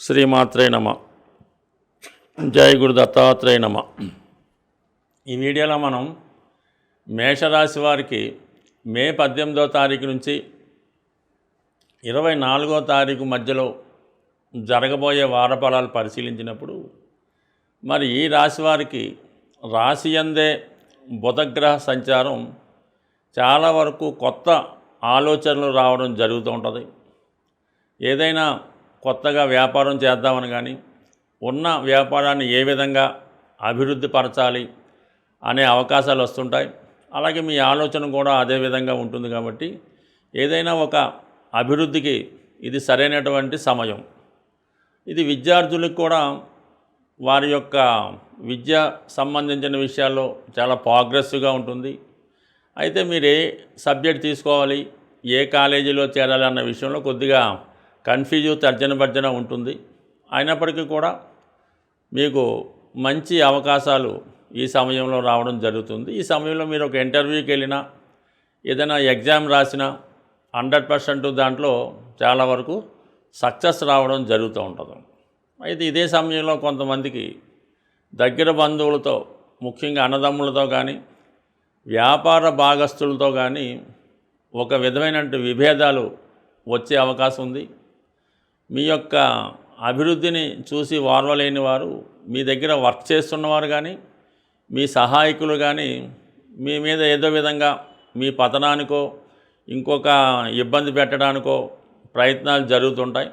శ్రీమాత్రే నమ. జయ గురు దత్తాత్రేయ నమ. ఈ వీడియోలో మనం మేషరాశి వారికి మే పద్దెనిమిదో తారీఖు నుంచి ఇరవై నాలుగో తారీఖు మధ్యలో జరగబోయే వారఫలాలు పరిశీలించినప్పుడు మరి ఈ రాశి వారికి రాశి అందే బుధగ్రహ సంచారం చాలా వరకు కొత్త ఆలోచనలు రావడం జరుగుతూ ఉంటుంది. ఏదైనా కొత్తగా వ్యాపారం చేద్దామని కానీ ఉన్న వ్యాపారాన్ని ఏ విధంగా అభివృద్ధి పరచాలి అనే అవకాశాలు వస్తుంటాయి. అలాగే మీ ఆలోచన కూడా అదే విధంగా ఉంటుంది కాబట్టి ఏదైనా ఒక అభివృద్ధికి ఇది సరైనటువంటి సమయం. ఇది విద్యార్థులకు కూడా వారి యొక్క విద్య సంబంధించిన విషయాల్లో చాలా ప్రోగ్రెసివ్గా ఉంటుంది. అయితే మీరు ఏ సబ్జెక్ట్ తీసుకోవాలి ఏ కాలేజీలో చేరాలి అన్న విషయంలో కొద్దిగా కన్ఫ్యూజ్ తర్జన భర్జన ఉంటుంది. అయినప్పటికీ కూడా మీకు మంచి అవకాశాలు ఈ సమయంలో రావడం జరుగుతుంది. ఈ సమయంలో మీరు ఒక ఇంటర్వ్యూకి వెళ్ళినా ఏదైనా ఎగ్జామ్ రాసినా హండ్రెడ్ పర్సెంట్ దాంట్లో చాలా వరకు సక్సెస్ రావడం జరుగుతూ ఉంటుంది. అయితే ఇదే సమయంలో కొంతమందికి దగ్గర బంధువులతో ముఖ్యంగా అన్నదమ్ములతో కానీ వ్యాపార భాగస్తులతో కానీ ఒక విధమైన విభేదాలు వచ్చే అవకాశం ఉంది. మీ యొక్క అభివృద్ధిని చూసి వారవలేని వారు మీ దగ్గర వర్క్ చేస్తున్నవారు కానీ మీ సహాయకులు కానీ మీ మీద ఏదో విధంగా మీ పతనానికో ఇంకొక ఇబ్బంది పెట్టడానికో ప్రయత్నాలు జరుగుతుంటాయి.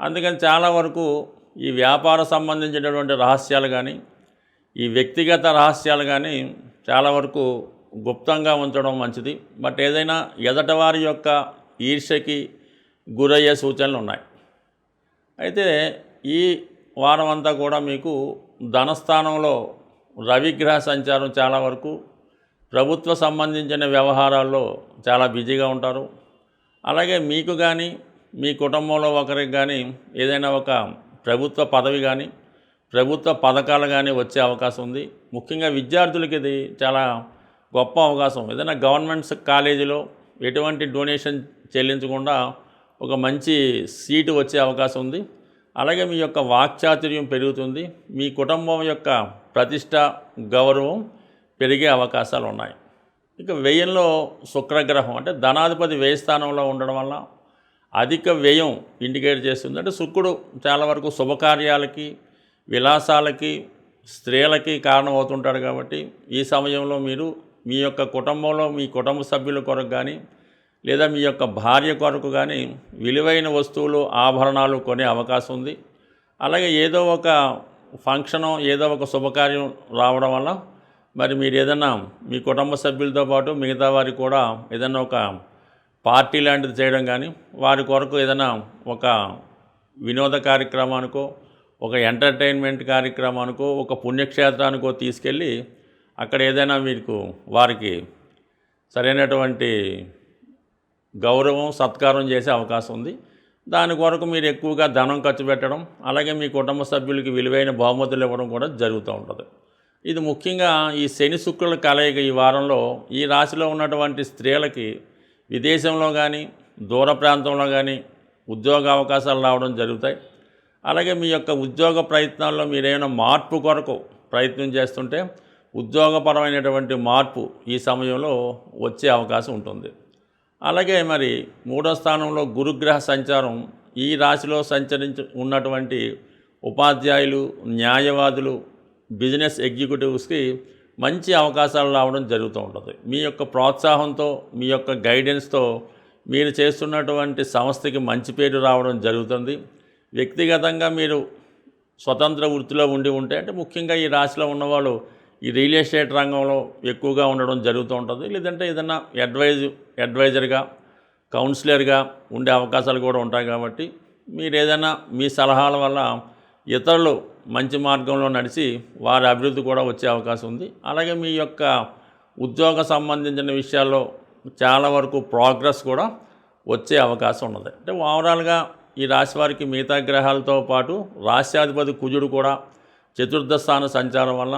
అందుకని చాలా వరకు ఈ వ్యాపార సంబంధించినటువంటి రహస్యాలు కానీ ఈ వ్యక్తిగత రహస్యాలు కానీ చాలా వరకు గుప్తంగా ఉంచడం మంచిది. బట్ ఏదైనా ఎదటవారి యొక్క ఈర్ష్యకి గురయ్యే సూచనలు ఉన్నాయి. అయితే ఈ వారం అంతా కూడా మీకు ధనస్థానంలో రవిగ్రహ సంచారం చాలా వరకు ప్రభుత్వ సంబంధించిన వ్యవహారాల్లో చాలా బిజీగా ఉంటారు. అలాగే మీకు కానీ మీ కుటుంబంలో ఒకరికి కానీ ఏదైనా ఒక ప్రభుత్వ పదవి కానీ ప్రభుత్వ పథకాలు కానీ వచ్చే అవకాశం ఉంది. ముఖ్యంగా విద్యార్థులకి ఇది చాలా గొప్ప అవకాశం. ఏదైనా గవర్నమెంట్స్ కాలేజీలో ఎటువంటి డొనేషన్ చెల్లించకుండా ఒక మంచి సీటు వచ్చే అవకాశం ఉంది. అలాగే మీ యొక్క వాక్చాతుర్యం పెరుగుతుంది. మీ కుటుంబం యొక్క ప్రతిష్ట గౌరవం పెరిగే అవకాశాలు ఉన్నాయి. ఇక వ్యయంలో శుక్రగ్రహం అంటే ధనాధిపతి వ్యయ స్థానంలో ఉండడం వల్ల అధిక వ్యయం ఇండికేట్ చేస్తుంది. అంటే శుక్రుడు చాలా వరకు శుభకార్యాలకి విలాసాలకి స్త్రీలకి కారణమవుతుంటాడు కాబట్టి ఈ సమయంలో మీరు మీ యొక్క కుటుంబంలో మీ కుటుంబ సభ్యుల కొరకు కానీ లేదా మీ యొక్క భార్య కొరకు కానీ విలువైన వస్తువులు ఆభరణాలు కొనే అవకాశం ఉంది. అలాగే ఏదో ఒక ఫంక్షను ఏదో ఒక శుభకార్యం రావడం వల్ల మరి మీరు ఏదైనా మీ కుటుంబ సభ్యులతో పాటు మిగతా వారికి కూడా ఏదైనా ఒక పార్టీ లాంటిది చేయడం కానీ వారి కొరకు ఏదైనా ఒక వినోద కార్యక్రమానికో ఒక ఎంటర్టైన్మెంట్ కార్యక్రమానికో ఒక పుణ్యక్షేత్రానికో తీసుకెళ్ళి అక్కడ ఏదైనా మీకు వారికి సరైనటువంటి గౌరవం సత్కారం చేసే అవకాశం ఉంది. దాని కొరకు మీరు ఎక్కువగా ధనం ఖర్చు పెట్టడం అలాగే మీ కుటుంబ సభ్యులకి విలువైన బహుమతులు ఇవ్వడం కూడా జరుగుతూ ఉంటుంది. ఇది ముఖ్యంగా ఈ శని శుక్రుల కలయిక ఈ వారంలో ఈ రాశిలో ఉన్నటువంటి స్త్రీలకి విదేశంలో కానీ దూర ప్రాంతంలో కానీ ఉద్యోగ అవకాశాలు రావడం జరుగుతాయి. అలాగే మీ యొక్క ఉద్యోగ ప్రయత్నాల్లో మీరేమైనా మార్పు కొరకు ప్రయత్నం చేస్తుంటే ఉద్యోగపరమైనటువంటి మార్పు ఈ సమయంలో వచ్చే అవకాశం ఉంటుంది. అలాగే మరి మూడో స్థానంలో గురుగ్రహ సంచారం ఈ రాశిలో సంచరించి ఉన్నటువంటి ఉపాధ్యాయులు న్యాయవాదులు బిజినెస్ ఎగ్జిక్యూటివ్స్కి మంచి అవకాశాలు రావడం జరుగుతూ ఉంటుంది. మీ యొక్క ప్రోత్సాహంతో మీ యొక్క గైడెన్స్తో మీరు చేస్తున్నటువంటి సంస్థకి మంచి పేరు రావడం జరుగుతుంది. వ్యక్తిగతంగా మీరు స్వతంత్ర వృత్తిలో ఉండి ఉంటే అంటే ముఖ్యంగా ఈ రాశిలో ఉన్నవాళ్ళు ఈ రియల్ ఎస్టేట్ రంగంలో ఎక్కువగా ఉండడం జరుగుతూ ఉంటుంది. లేదంటే ఏదైనా అడ్వైజ్ అడ్వైజర్గా కౌన్సిలర్గా ఉండే అవకాశాలు కూడా ఉంటాయి కాబట్టి మీరు ఏదైనా మీ సలహాల వల్ల ఇతరులు మంచి మార్గంలో నడిచి వారి అభివృద్ధి కూడా వచ్చే అవకాశం ఉంది. అలాగే మీ యొక్క ఉద్యోగ సంబంధించిన విషయాల్లో చాలా వరకు ప్రోగ్రెస్ కూడా వచ్చే అవకాశం ఉన్నది. అంటే ఓవరాల్గా ఈ రాశి వారికి మిగతా గ్రహాలతో పాటు రాశ్యాధిపతి కుజుడు కూడా చతుర్థ స్థాన సంచారం వల్ల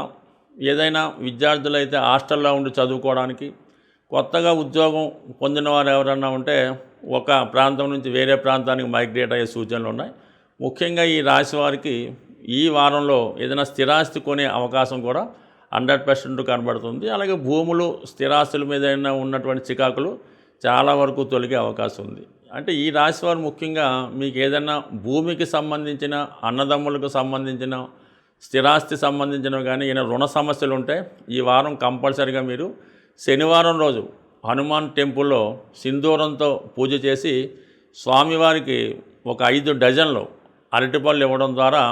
ఏదైనా విద్యార్థులైతే హాస్టల్లో ఉండి చదువుకోవడానికి కొత్తగా ఉద్యోగం పొందిన వారు ఎవరన్నా ఉంటే ఒక ప్రాంతం నుంచి వేరే ప్రాంతానికి మైగ్రేట్ అయ్యే సూచనలు ఉన్నాయి. ముఖ్యంగా ఈ రాశి వారికి ఈ వారంలో ఏదైనా స్థిరాస్తి కొనే అవకాశం కూడా హండ్రెడ్ పర్సెంట్ కనబడుతుంది. అలాగే భూములు స్థిరాస్తుల మీద ఉన్నటువంటి చికాకులు చాలా వరకు తొలగే అవకాశం ఉంది. అంటే ఈ రాశి వారు ముఖ్యంగా మీకు ఏదైనా భూమికి సంబంధించిన అన్నదమ్ములకు సంబంధించిన స్థిరాస్తి సంబంధించినవి కానీ ఈయన రుణ సమస్యలు ఉంటే ఈ వారం కంపల్సరిగా మీరు శనివారం రోజు హనుమాన్ టెంపుల్లో సింధూరంతో పూజ చేసి స్వామివారికి ఒక ఐదు డజన్లు అరటిపళ్ళు ఇవ్వడం ద్వారా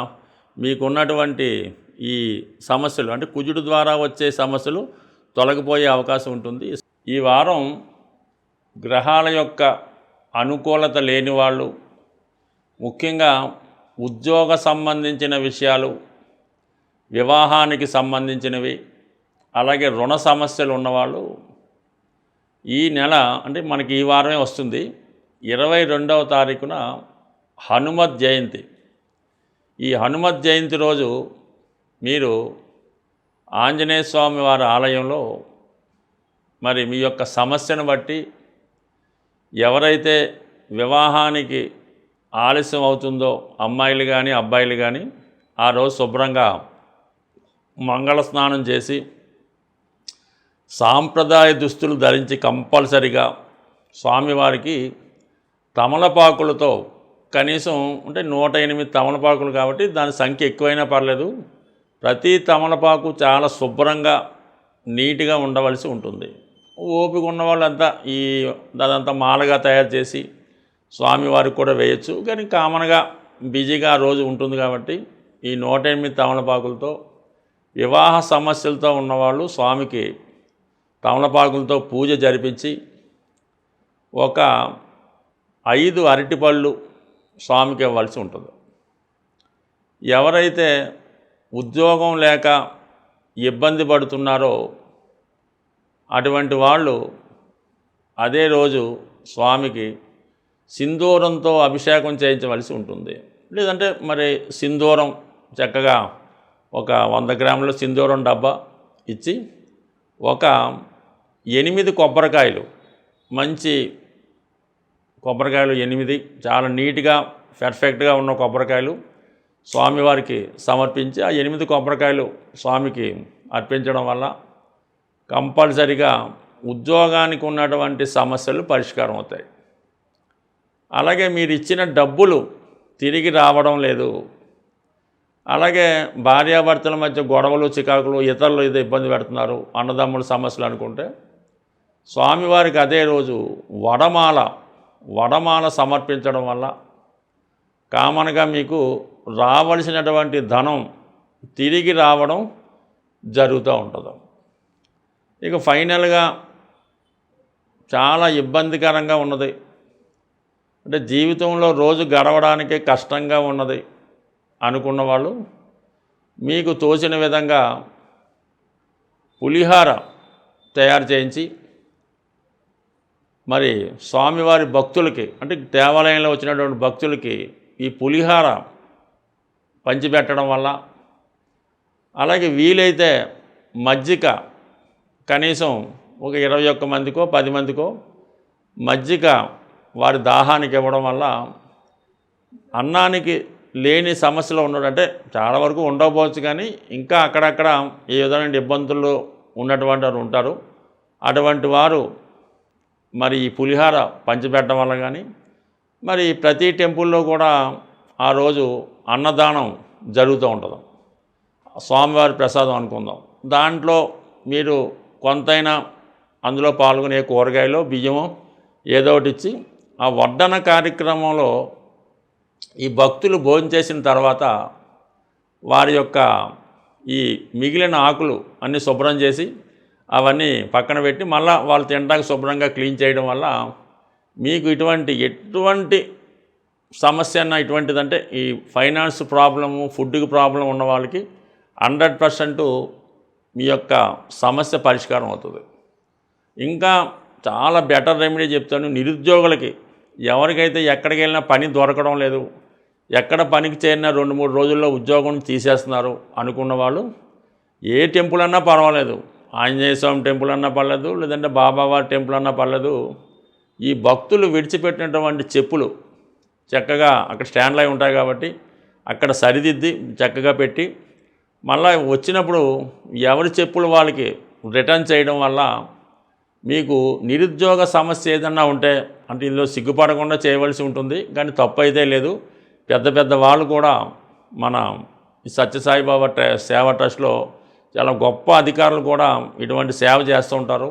మీకున్నటువంటి ఈ సమస్యలు అంటే కుజుడు ద్వారా వచ్చే సమస్యలు తొలగిపోయే అవకాశం ఉంటుంది. ఈ వారం గ్రహాల యొక్క అనుకూలత లేని వాళ్ళు ముఖ్యంగా ఉద్యోగ సంబంధించిన విషయాలు వివాహానికి సంబంధించినవి అలాగే రుణ సమస్యలు ఉన్నవాళ్ళు ఈ నెల అంటే మనకి ఈ వారమే వస్తుంది ఇరవై రెండవ తారీఖున హనుమత్ జయంతి. ఈ హనుమత్ జయంతి రోజు మీరు ఆంజనేయ స్వామి వారి ఆలయంలో మరి మీ యొక్క సమస్యను బట్టి ఎవరైతే వివాహానికి ఆలస్యం అవుతుందో అమ్మాయిలు కానీ అబ్బాయిలు కానీ ఆ రోజు శుభ్రంగా మంగళ స్నానం చేసి సాంప్రదాయ దుస్తులు ధరించి కంపల్సరిగా స్వామివారికి తమలపాకులతో కనీసం అంటే నూట ఎనిమిది తమలపాకులు కాబట్టి దాని సంఖ్య ఎక్కువైనా పర్లేదు. ప్రతి తమలపాకు చాలా శుభ్రంగా నీట్గా ఉండవలసి ఉంటుంది. ఓపిక ఉన్న వాళ్ళంతా ఈ అదంతా మాలగా తయారు చేసి స్వామివారికి కూడా వేయచ్చు. కానీ కామన్గా బిజీగా ఆ రోజు ఉంటుంది కాబట్టి ఈ నూట ఎనిమిది తమలపాకులతో వివాహ సమస్యలతో ఉన్నవాళ్ళు స్వామికి తమలపాకులతో పూజ జరిపించి ఒక ఐదు అరటిపళ్ళు స్వామికి ఇవ్వాల్సి ఉంటుంది. ఎవరైతే ఉద్యోగం లేక ఇబ్బంది పడుతున్నారో అటువంటి వాళ్ళు అదే రోజు స్వామికి సింధూరంతో అభిషేకం చేయించవలసి ఉంటుంది. లేదంటే మరి సింధూరం చక్కగా ఒక వంద గ్రాముల సింధూరం డబ్బా ఇచ్చి ఒక ఎనిమిది కొబ్బరికాయలు మంచి కొబ్బరికాయలు ఎనిమిది చాలా నీట్గా పర్ఫెక్ట్గా ఉన్న కొబ్బరికాయలు స్వామివారికి సమర్పించి ఆ ఎనిమిది కొబ్బరికాయలు స్వామికి అర్పించడం వల్ల కంపల్సరిగా ఉద్యోగానికి ఉన్నటువంటి సమస్యలు పరిష్కారం అవుతాయి. అలాగే మీరు ఇచ్చిన డబ్బులు తిరిగి రావడం లేదు. అలాగే భార్యాభర్తల మధ్య గొడవలు చికాకులు ఇతరులు ఏదో ఇబ్బంది పెడుతున్నారు అన్నదమ్ముల సమస్యలు అనుకుంటే స్వామివారికి అదే రోజు వడమాల వడమాల సమర్పించడం వల్ల కామన్గా మీకు రావలసినటువంటి ధనం తిరిగి రావడం జరుగుతూ ఉంటుంది. ఇక ఫైనల్గా చాలా ఇబ్బందికరంగా ఉన్నది. అంటే జీవితంలో రోజు గడవడానికే కష్టంగా ఉన్నది. అనుకున్న వాళ్ళు మీకు తోచిన విధంగా పులిహార తయారు చేయించి మరి స్వామివారి భక్తులకి అంటే దేవాలయంలో వచ్చినటువంటి భక్తులకి ఈ పులిహార పంచిపెట్టడం వల్ల అలాగే వీలైతే మజ్జిగ కనీసం ఒక ఇరవై ఒక్క మందికో పది మందికో మజ్జిగ వారి దాహానికి ఇవ్వడం వల్ల అన్నానికి లేని సమస్యలు ఉన్నాడు. అంటే చాలా వరకు ఉండకపోవచ్చు కానీ ఇంకా అక్కడక్కడ ఏ విధమైన ఇబ్బందులు ఉన్నటువంటి వారు ఉంటారు. అటువంటి వారు మరి ఈ పులిహార పంచిపెట్టడం వల్ల కానీ మరి ప్రతి టెంపుల్లో కూడా ఆ రోజు అన్నదానం జరుగుతూ ఉంటుంది. స్వామివారి ప్రసాదం అనుకుందాం. దాంట్లో మీరు కొంతైనా అందులో పాల్గొనే కూరగాయలు బియ్యము ఏదో ఒకటి ఇచ్చి ఆ వడ్డన కార్యక్రమంలో ఈ భక్తులు భోజనం చేసిన తర్వాత వారి యొక్క ఈ మిగిలిన ఆకులు అన్నీ శుభ్రం చేసి అవన్నీ పక్కన పెట్టి మళ్ళీ వాళ్ళు తినడానికి శుభ్రంగా క్లీన్ చేయడం వల్ల మీకు ఇటువంటి ఎటువంటి సమస్య అన్న ఇటువంటిదంటే ఈ ఫైనాన్స్ ప్రాబ్లము ఫుడ్కి ప్రాబ్లం ఉన్న వాళ్ళకి హండ్రెడ్ పర్సెంట్ మీ యొక్క సమస్య పరిష్కారం అవుతుంది. ఇంకా చాలా బెటర్ రెమెడీ చెప్తాను నిరుద్యోగులకి. ఎవరికైతే ఎక్కడికి వెళ్ళినా పని దొరకడం లేదు ఎక్కడ పనికి చేరినా రెండు మూడు రోజుల్లో ఉద్యోగం తీసేస్తున్నారు అనుకున్న వాళ్ళు ఏ టెంపుల్ అన్నా పర్వాలేదు. ఆంజనేయ స్వామి టెంపుల్ అన్నా పర్లేదు లేదంటే బాబావారి టెంపుల్ అన్నా పర్లేదు. ఈ భక్తులు విడిచిపెట్టినటువంటి చెప్పులు చక్కగా అక్కడ స్టాండ్లు అయి ఉంటాయి కాబట్టి అక్కడ సరిదిద్ది చక్కగా పెట్టి మళ్ళీ వచ్చినప్పుడు ఎవరి చెప్పులు వాళ్ళకి రిటర్న్ చేయడం వల్ల మీకు నిరుద్యోగ సమస్య ఏదన్నా ఉంటే అంటే ఇందులో సిగ్గుపడకుండా చేయవలసి ఉంటుంది. కానీ తప్పు అయితే లేదు. పెద్ద పెద్ద వాళ్ళు కూడా మన సత్యసాయిబాబా ట్ర సేవ ట్రస్ట్లో చాలా గొప్ప అధికారులు కూడా ఇటువంటి సేవ చేస్తూ ఉంటారు.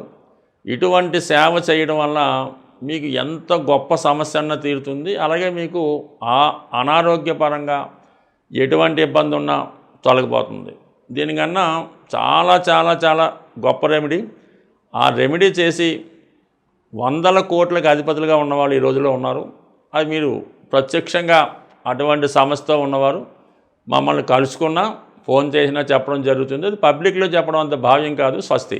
ఇటువంటి సేవ చేయడం వల్ల మీకు ఎంత గొప్ప సమస్య అన్న తీరుతుంది. అలాగే మీకు ఆ అనారోగ్యపరంగా ఎటువంటి ఇబ్బంది ఉన్నా తొలగిపోతుంది. దీనికన్నా చాలా చాలా చాలా గొప్ప రెమెడీ. ఆ రెమెడీ చేసి వందల కోట్లకు అధిపతులుగా ఉన్నవాళ్ళు ఈ రోజుల్లో ఉన్నారు. అది మీరు ప్రత్యక్షంగా అటువంటి సమస్యతో ఉన్నవారు మమ్మల్ని కలుసుకున్నా ఫోన్ చేసినా చెప్పడం జరుగుతుంది. అది పబ్లిక్లో చెప్పడం అంత భావ్యం కాదు స్వస్తి.